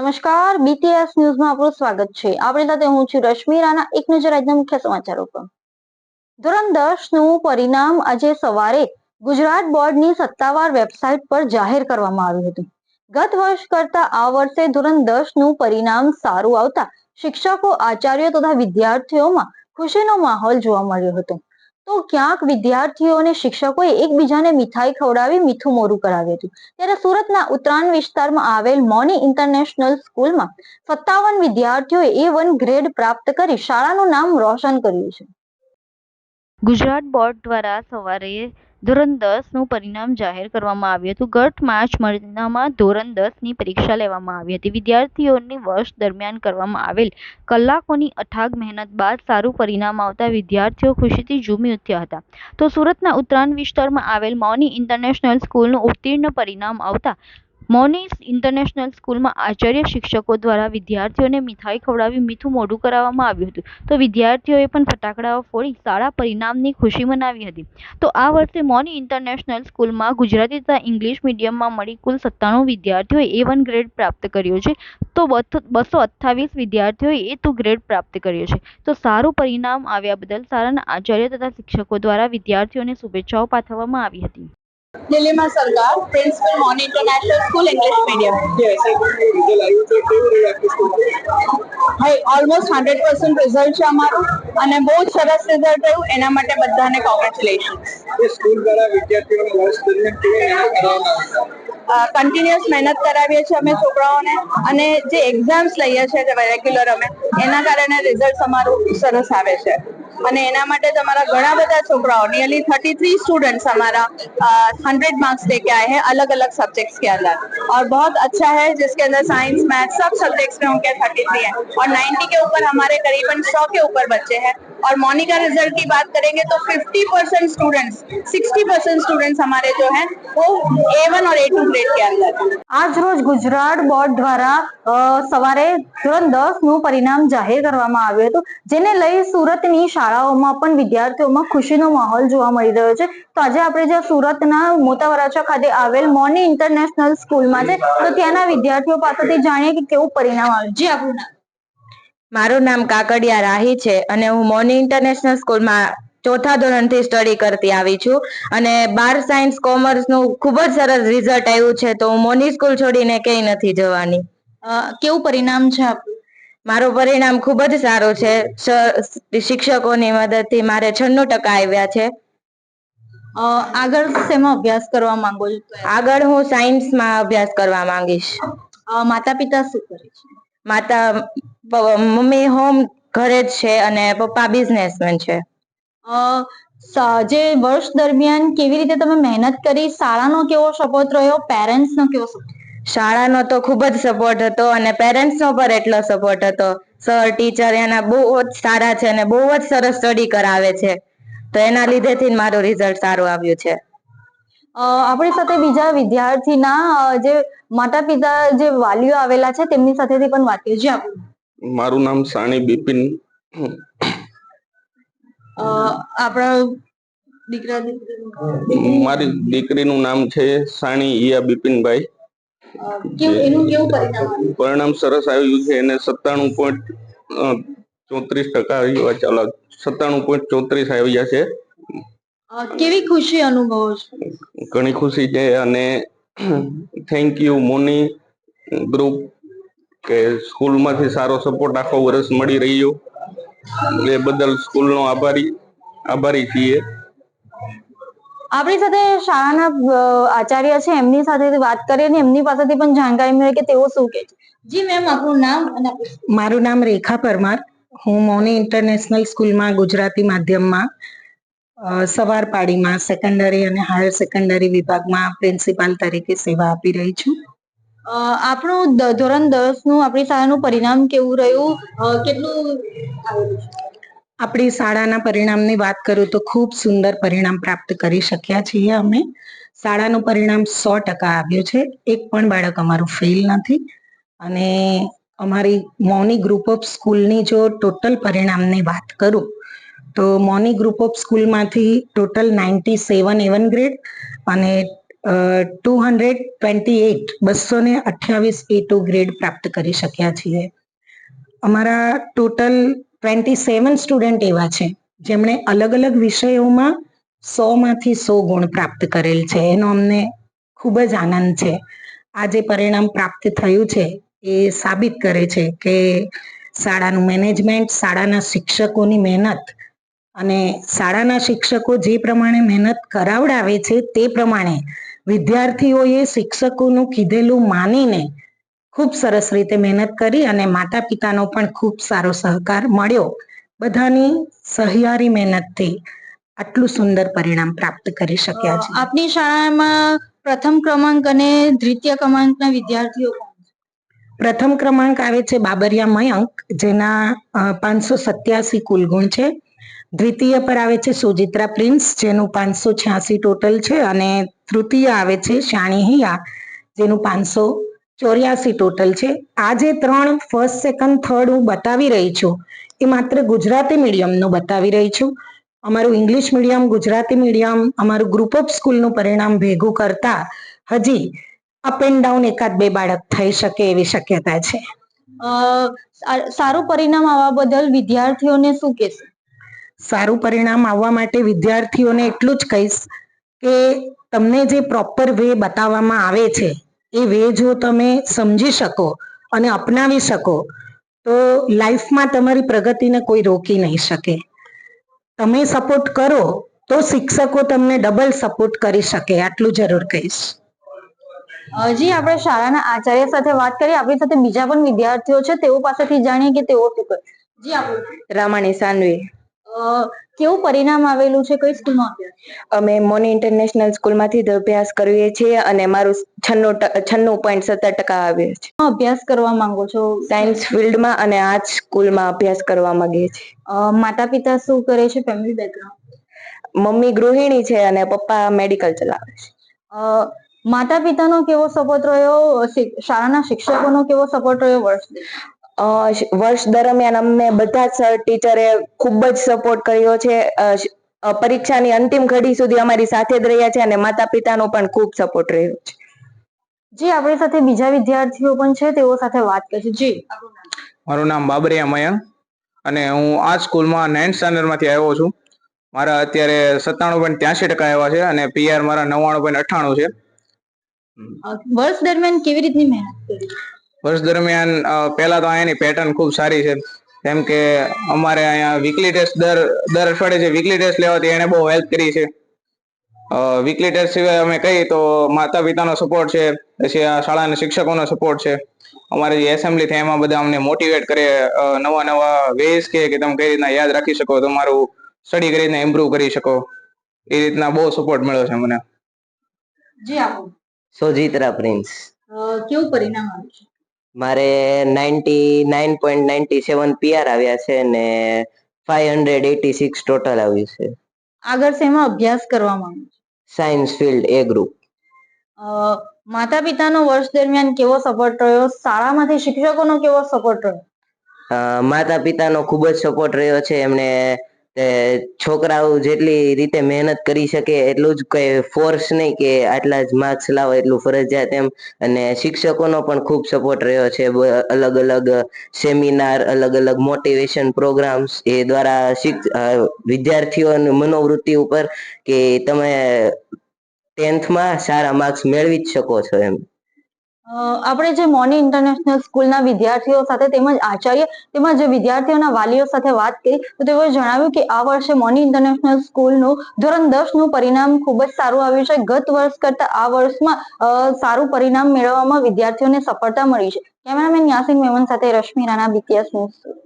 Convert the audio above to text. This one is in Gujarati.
નમસ્કાર બીટીએસ ન્યૂઝમાં આપનું સ્વાગત છે. આપણી સાથે હું છું રશ્મિ રાણા, એક નજર આજના મુખ્ય સમાચારો પર. ધોરણ દસનું પરિણામ આજે સવારે ગુજરાત બોર્ડની સત્તાવાર વેબસાઇટ પર જાહેર કરવામાં આવ્યું હતું. ગત વર્ષ કરતા આ વર્ષે ધોરણ દસનું પરિણામ સારું આવતા શિક્ષકો, આચાર્યો તથા વિદ્યાર્થીઓમાં ખુશીનો માહોલ જોવા મળ્યો હતો. તો ક્યાંક વિદ્યાર્થીઓ અને શિક્ષકોએ એકબીજાને મીઠાઈ ખવડાવી મીઠું મોરું કરાવ્યું હતું. ત્યારે સુરતના ઉત્તરાયણ વિસ્તારમાં આવેલ મોની ઇન્ટરનેશનલ સ્કૂલમાં સત્તાવન વિદ્યાર્થીઓએ એ વન ગ્રેડ પ્રાપ્ત કરી શાળાનું નામ રોશન કર્યું છે. ગુજરાત બોર્ડ દ્વારા સવારે ધોરણ દસનું પરિણામ જાહેર કરવામાં આવ્યું હતું. ગત માર્ચ મહિનામાં ધોરણ દસની પરીક્ષા લેવામાં આવી હતી. વિદ્યાર્થીઓની વર્ષ દરમિયાન કરવામાં આવેલ કલાકોની અથાગ મહેનત બાદ સારું પરિણામ આવતા વિદ્યાર્થીઓ ખુશીથી ઝૂમી ઉઠ્યા હતા. તો સુરતના ઉત્તરાયણ વિસ્તારમાં આવેલ મૌની ઇન્ટરનેશનલ સ્કૂલનું ઉત્તીર્ણ પરિણામ આવતા મૌની ઇન્ટરનેશનલ સ્કૂલમાં આચાર્ય શિક્ષકો દ્વારા વિદ્યાર્થીઓને મીઠાઈ ખવડાવી મીઠું મોઢું કરાવવામાં આવ્યું હતું. તો વિદ્યાર્થીઓએ પણ ફટાકડાઓ ફોડી શાળા પરિણામની ખુશી મનાવી હતી. તો આ વર્ષે મોની ઇન્ટરનેશનલ સ્કૂલમાં ગુજરાતી તથા ઇંગ્લિશ મીડિયમમાં મળી કુલ સત્તાણું વિદ્યાર્થીઓએ એ વન ગ્રેડ પ્રાપ્ત કર્યો છે. તો બસો અઠ્ઠાવીસ વિદ્યાર્થીઓએ એ ટુ ગ્રેડ પ્રાપ્ત કર્યો છે. તો સારું પરિણામ આવ્યા બદલ શાળાના આચાર્ય તથા શિક્ષકો દ્વારા વિદ્યાર્થીઓને શુભેચ્છાઓ પાઠવવામાં આવી હતી. દિલ્હીમાં સરકાર principal Mon international school English medium. હા ઓલમોસ્ટ હંડ્રેડ પર્સન્ટ રિઝલ્ટ છે અમારું અને બહુ જ સરસ રિઝલ્ટ રહ્યું. એના માટે બધાને કોંગ્રેચ્યુલેશન કન્ટિન્યુઅસ મહેનત કરાવીએ છીએ અમે છોકરાઓને અને જે એક્ઝામ્સ લઈએ છીએ રેગ્યુલર અમે એના કારણે રિઝલ્ટ અમારું સરસ આવે છે. અને એના માટે તમારા ઘણા બધા છોકરાઓ નિયરલી थर्टी थ्री स्टूडेंट्स हमारा हंड्रेड मार्क्स लेके आए हैं अलग अलग सब्जेक्ट्स के अंदर और बहुत अच्छा है जिसके अंदर साइंस मैथ सब सब्जेक्ट्स में उनके थर्टी थ्री है और नाइन्टी के ऊपर हमारे करीबन सौ के ऊपर बच्चे हैं और मोनिका रिजल्ट की बात करेंगे तो 50 परसेंट स्टूडेंट्स 60 परसेंट स्टूडेंट्स हमारे जो हैं वो ए वन और ए टू ग्रेड के अंदर हैं આજ રોજ ગુજરાત બોર્ડ દ્વારા અ, સવારે ધોરણ દસ નું પરિણામ જાહેર કરવામાં આવ્યું હતું જેને લઈ સુરતની શાળાઓમાં પણ વિદ્યાર્થીઓમાં ખુશીનો માહોલ જોવા મળી રહ્યો છે તો આજે આપણે જે સુરતના મોટા વરાછા ખાતે આવેલ મોની ઇન્ટરનેશનલ સ્કૂલમાં છે તો ત્યાંના વિદ્યાર્થીઓ પાસેથી જાણીએ કે કેવું પરિણામ આવ્યું જી આપણું નામ મારું નામ કાકડિયા રાહી છે અને હું મોની ઇન્ટરનેશનલ સ્કૂલમાં ચોથા ધોરણથી સ્ટડી કરતી આવી છું. અને બાર સાયન્સ કોમર્સનું ખૂબ જ સરસ રિઝલ્ટ આવ્યું છે તો હું મોની સ્કૂલ છોડીને ક્યાંય નથી જવાની. કેવું પરિણામ છે આપણું મારું પરિણામ ખૂબ જ સારું છે. શિક્ષકોની મદદથી મારે છન્નું ટકા આવ્યા છે. આગળ શેમાં અભ્યાસ કરવા માંગો છો? આગળ હું સાયન્સમાં અભ્યાસ કરવા માંગીશ. માતા પિતા શું કરે છે? માતા મમ્મી હોમ ઘરે જ છે અને પપ્પા બિઝનેસમેન છે. અ, જે વર્ષ દરમિયાન કેવી રીતે તમે મહેનત કરી? શાળાનો કેવો સપોર્ટ રહ્યો? પેરેન્ટ્સ નો કેવો શાળાનો તો ખૂબ જ સપોર્ટ હતો અને પેરેન્ટ્સનો પણ એટલો સપોર્ટ હતો. સર ટીચર એના બહુ જ સારા છે અને બહુ જ સરસ સ્ટડી કરાવે છે. તો એના લીધેથી મારું રિઝલ્ટ સારું આવ્યું છે. અ, આપણી સાથે બીજા વિદ્યાર્થીના જે માતા પિતા જે વાલીઓ આવેલા છે તેમની સાથેથી પણ વાત કરીએ જી મારું નામ સાણી બિપિન. આપણા દીકરા મારી દીકરીનું નામ છે સાણી ઈયા બિપિનભાઈ. પરિણામ સરસ આવ્યું છે એને સત્તાણું પોઈન્ટ ચોત્રીસ ટકા આવ્યા ચાલો સત્તાણું પોઈન્ટ ચોત્રીસ આવ્યા છે. કેવી ખુશી અનુભવો છો? ઘણી ખુશી છે અને થેન્ક યુ મોની ગ્રુપ કે સ્કૂલમાંથી સારો સપોર્ટ આખો વર્ષ મળી રહ્યો. એ બદલ સ્કૂલનો આભારી આભારી છીએ. આપણી સાથે શાળાના આચાર્ય છે એમની સાથે વાત કરીએ અને એમની પાસેથી પણ જાણકારી મળે કે તેઓ શું કહે છે. જી મેમ આપણું નામ મારું નામ રેખા પરમાર. હું મૌની ઇન્ટરનેશનલ સ્કૂલમાં ગુજરાતી માધ્યમમાં સવાર પાડીમાં સેકન્ડરી અને હાયર સેકન્ડરી વિભાગમાં પ્રિન્સિપાલ તરીકે સેવા આપી રહી છું. આપણું ધોરણ દસનું આપણી શાળાનું પરિણામ કેવું રહ્યું? કેટલું આપણી શાળાના પરિણામની વાત કરું તો ખૂબ સુંદર પરિણામ પ્રાપ્ત કરી શક્યા છીએ અમે. શાળાનું પરિણામ સો ટકા આવ્યું છે. એક પણ બાળક અમારું ફેલ નથી. અને અમારી મોની ગ્રુપ ઓફ સ્કૂલની જો ટોટલ પરિણામની વાત કરું, તો મોની ગ્રુપ ઓફ સ્કૂલમાંથી total ninety seven A one grade અને ટુ હંડ્રેડ ટ્વેન્ટી એટ બસો ને અઠ્યાવીસ એ ટુ ગ્રેડ પ્રાપ્ત કરી શક્યા છીએ. અમારા ટોટલ ટ્વેન્ટી સેવન સ્ટુડન્ટ એવા છે, જેમણે અલગ અલગ વિષયોમાં સો માંથી સો ગુણ પ્રાપ્ત કરેલ છે. એનો અમને ખૂબ જ આનંદ છે. આ જે પરિણામ પ્રાપ્ત થયું છે, એ સાબિત કરે છે કે શાળાનું મેનેજમેન્ટ, શાળાના શિક્ષકોની મહેનત અને શાળાના શિક્ષકો જે પ્રમાણે મહેનત કરાવડાવે છે તે પ્રમાણે વિદ્યાર્થીઓએ શિક્ષકોનું કીધેલું માનીને ખૂબ સરસ રીતે મહેનત કરી અને માતા પિતાનો પણ ખૂબ સારો સહકાર મળ્યો. બધાની સહિયારી મહેનતથી આટલું સુંદર પરિણામ પ્રાપ્ત કરી શક્યા છે. આપની શાળામાં પ્રથમ ક્રમાંક અને દ્વિતીય ક્રમાંકના વિદ્યાર્થીઓ પ્રથમ ક્રમાંક આવે છે બાબરિયા મયંક જેના પાંચસો સત્યાસી કુલ ગુણ છે. દ્વિતીય પર આવે છે સુજિત્રા પ્રિન્સ, જેનું પાંચસો છ્યાસી ટોટલ છે અને તૃતીય આવે છે શાણી હિયા, જેનું પાંચસો ચોર્યાસી ટોટલ છે. આ જે ત્રણ ફર્સ્ટ સેકન્ડ થર્ડ હું બતાવી રહી છું. એ માત્ર ગુજરાતી મીડિયમનું બતાવી રહી છું. અમારું ઇંગ્લિશ મીડિયમ ગુજરાતી મીડિયમ અમારું ગ્રુપ ઓફ સ્કૂલનું પરિણામ ભેગું કરતા હજી અપ એન્ડ ડાઉન એકાદ બે બાળક થઈ શકે એવી શક્યતા છે. સારું પરિણામ આવવા બદલ વિદ્યાર્થીઓને શું કહેશો? સારું પરિણામ આવવા માટે વિદ્યાર્થીઓને એટલું જ કહીશ કે તમને જે પ્રોપર વે બતાવવામાં આવે છે એ વે જો તમે સમજી શકો અને અપનાવી શકો તો લાઈફમાં તમારી પ્રગતિને કોઈ રોકી નહીં શકે. તમે સપોર્ટ કરો તો શિક્ષકો તમને ડબલ સપોર્ટ કરી શકે આટલું જરૂર કહીશ. હજી આપણે શાળાના આચાર્ય સાથે વાત કરીએ આપણી સાથે બીજા પણ વિદ્યાર્થીઓ છે તેઓ પાસેથી જાણીએ કે તેઓ શું કરે. જી આપણું રામાણી સાનવી. કેવું પરિણામ આવેલું છે? કઈ સ્કૂલમાં અભ્યાસ? અમે મોની ઇન્ટરનેશનલ સ્કૂલમાંથી અભ્યાસ કરીએ છીએ અને મારું છન્નું છન્નું પોઈન્ટ સત્તર ટકા આવ્યો છે. અભ્યાસ કરવા માંગો છો? સાયન્સ ફિલ્ડમાં અને આ જ સ્કૂલમાં અભ્યાસ કરવા માંગીએ છીએ. માતા પિતા શું કરે છે ફેમિલી બેકગ્રાઉન્ડ મમ્મી ગૃહિણી છે અને પપ્પા મેડિકલ ચલાવે છે. માતા પિતાનો કેવો સપોર્ટ રહ્યો? શાળાના શિક્ષકોનો કેવો સપોર્ટ રહ્યો વર્ષ વર્ષ દરમિયાન અમને બધા જ સર ટીચરે ખૂબ જ સપોર્ટ કર્યો છે. પરીક્ષાની અંતિમ ઘડી સુધી અમારી સાથે જ રહ્યા છે અને માતા પિતાનો પણ ખૂબ સપોર્ટ રહ્યો છે. જી આપણી સાથે બીજા વિદ્યાર્થીઓ પણ છે તેઓ સાથે વાત કરશે. જી. મારું નામ બાબરિયા મયંક અને હું આ સ્કૂલમાં નાઇન્થ સ્ટાન્ડર્ડમાંથી આવ્યો છું. મારા અત્યારે સત્તાણું પોઈન્ટ ત્યાંસી ટકા આવ્યા છે અને પીઆર મારા નવ્વાણું પોઈન્ટ અઠ્ઠાણું છે. વર્ષ દરમિયાન કેવી રીતની મહેનત કરી? વર્ષ દરમિયાન પહેલા તો અહીંયાની પેટર્ન ખૂબ સારી છે. કેમ કે અમારે અહીંયા વીકલી ટેસ્ટ દર દર અઠવાડિયે જે વીકલી ટેસ્ટ લેવાતી એને બહુ હેલ્પ કરી છે. વીકલી ટેસ્ટ સિવાય અમે કહીએ તો માતા પિતાનો સપોર્ટ છે પછી આ શાળાના શિક્ષકોનો સપોર્ટ છે. અમારે જે એસેમ્બલી થાય એમાં બધા અમને મોટિવેટ કરે નવા નવા વેઝ કે કે તમે કઈ રીતના યાદ રાખી શકો તમારું સ્ટડી કરીને ઇમ્પ્રુવ કરી શકો. એ રીતના બહુ સપોર્ટ મળ્યો છે મને જી આપણું સોજિત્રા પ્રિન્સ. કેવું પરિણામ આવ્યું છે? મારે ninety nine point ninety seven PR આવ્યા છે ને five hundred eighty six total આવ્યું છે. આગળ શેમાં અભ્યાસ કરવા માંગુ છું. સાયન્સ ફિલ્ડ એ ગ્રુપ માતા પિતાનો વર્ષ દરમિયાન કેવો સપોર્ટ રહ્યો? શાળામાંથી શિક્ષકોનો કેવો સપોર્ટ રહ્યો? માતા પિતાનો ખૂબ જ સપોર્ટ રહ્યો છે. એમણે છોકરાઓ જેટલી રીતે મહેનત કરી શકે એટલું જ કઈ ફોર્સ નહીં કે આટલા જ માર્ક્સ લાવો, એટલું ફરજિયાત એમ. અને શિક્ષકોનો પણ ખૂબ સપોર્ટ રહ્યો છે. અલગ અલગ સેમિનાર અલગ અલગ મોટિવેશન પ્રોગ્રામ્સ એ દ્વારા વિદ્યાર્થીઓની મનોવૃત્તિ ઉપર કે તમે ટેન્થમાં સારા માર્ક્સ મેળવી જ શકો છો એમ. આપણે જે મોની ઇન્ટરનેશનલ સ્કૂલના વિદ્યાર્થીઓ સાથે તેમજ આચાર્ય તેમજ વિદ્યાર્થીઓના વાલીઓ સાથે વાત કરી, તો તેઓએ જણાવ્યું કે આ વર્ષે મોની ઇન્ટરનેશનલ સ્કૂલનું ધોરણ દસનું પરિણામ ખૂબ જ સારું આવ્યું છે ગત વર્ષ કરતા આ વર્ષમાં સારું પરિણામ મેળવવામાં વિદ્યાર્થીઓને સફળતા મળી છે કેમેરામેન યાસીન મેમન સાથે રશ્મિ રાણા બીટીએસ ન્યૂઝ.